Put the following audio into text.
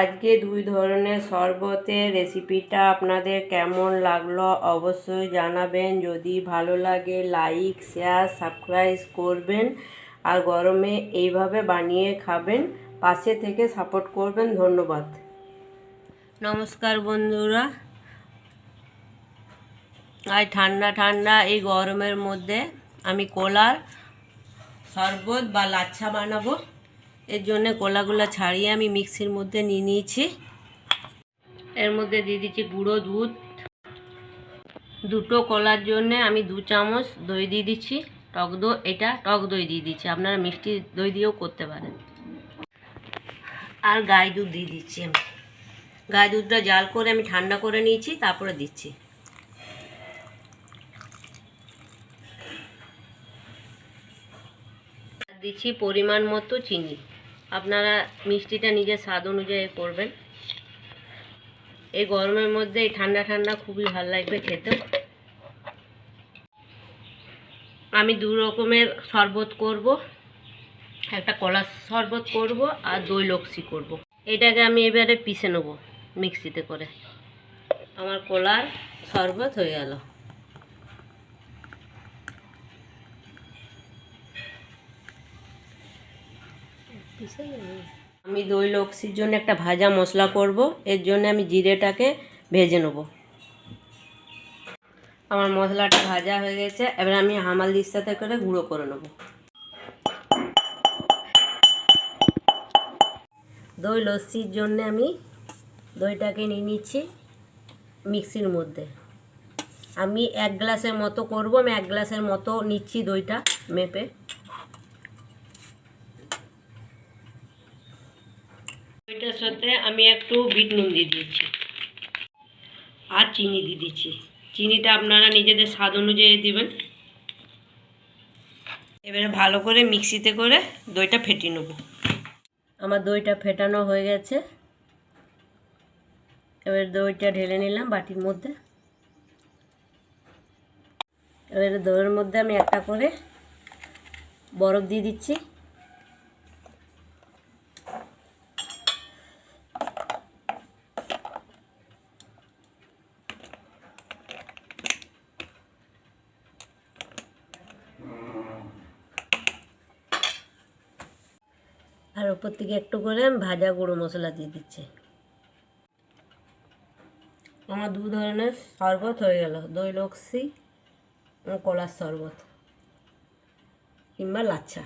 আজকে দুই ধরনের শরবতের রেসিপিটা আপনাদের কেমন লাগল অবশ্যই জানাবেন। যদি ভালো লাগে, লাইক, শেয়ার, সাবস্ক্রাইব করবেন আর গরমে এইভাবে বানিয়ে খাবেন। পাশে থেকে সাপোর্ট করবেন। ধন্যবাদ। নমস্কার বন্ধুরা। আজ ঠান্ডা ঠান্ডা এই গরমের মধ্যে আমি কলার শরবত বা লাচ্ছা বানাবো। এর জন্য কলাগুলো ছাড়িয়ে আমি মিক্সির মধ্যে নিয়ে নিয়েছি। এর মধ্যে দিয়ে দিচ্ছি গুঁড়ো দুধ। দুটো কলার জন্য আমি দু চামচ দই দিয়ে দিচ্ছি। টক দই, এটা টক দই দিয়ে দিচ্ছি। আপনারা মিষ্টি দই দিয়েও করতে পারেন। আর গাই দুধ দিয়ে দিচ্ছি আমি। গাই দুধটা জাল করে আমি ঠান্ডা করে নিয়েছি, তারপরে দিচ্ছি। দিচ্ছি পরিমাণ মতো চিনি। আপনারা মিষ্টিটা নিজের স্বাদ অনুযায়ী করবেন। এই গরমের মধ্যে এই ঠান্ডা ঠান্ডা খুবই ভালো লাগবে খেতে। আমি দু রকমের শরবত করব। একটা কলার শরবত করব আর দই লস্যি করব। এটাকে আমি এবারে পিষে নেব মিক্সিতে করে। আমার কলার শরবত হয়ে গেল। আমি দই লস্যির জন্য একটা ভাজা মশলা করব। এর জন্য আমি জিরেটাকে ভেজে নেব। আমার মশলাটা ভাজা হয়ে গেছে। এবার আমি হামাল দিস্তাতে করে গুঁড়ো করে নেব। দই লস্যির জন্য আমি দইটাকে নিয়ে নিচ্ছি মিক্সির মধ্যে। আমি এক গ্লাসের মতো করব। আমি এক গ্লাসের মতো নিচ্ছি দইটা মেপে। এটার সাথে আমি একটু বিট নুন দিয়ে দিয়েছি। আর চিনি দিয়ে দিচ্ছি চিনিটা আপনারা নিজেদের স্বাদ অনুযায়ী দেবেন। এবারে ভালো করে মিক্সিতে করে দইটা ফেটিয়ে নেব। আমার দইটা ফেটানো হয়ে গেছে। এবার দইটা ঢেলে নিলাম বাটির মধ্যে। এবারে দইয়ের মধ্যে আমি একটা করে বরফ দিয়ে দিচ্ছি। আর ওপর থেকে একটু করে ভাজা গুঁড়ো মশলা দিয়ে দিচ্ছি। আমার দু ধরনের শরবত হয়ে গেল। দই লক্সি কলার শরবত, কিংবা লাচ্ছা।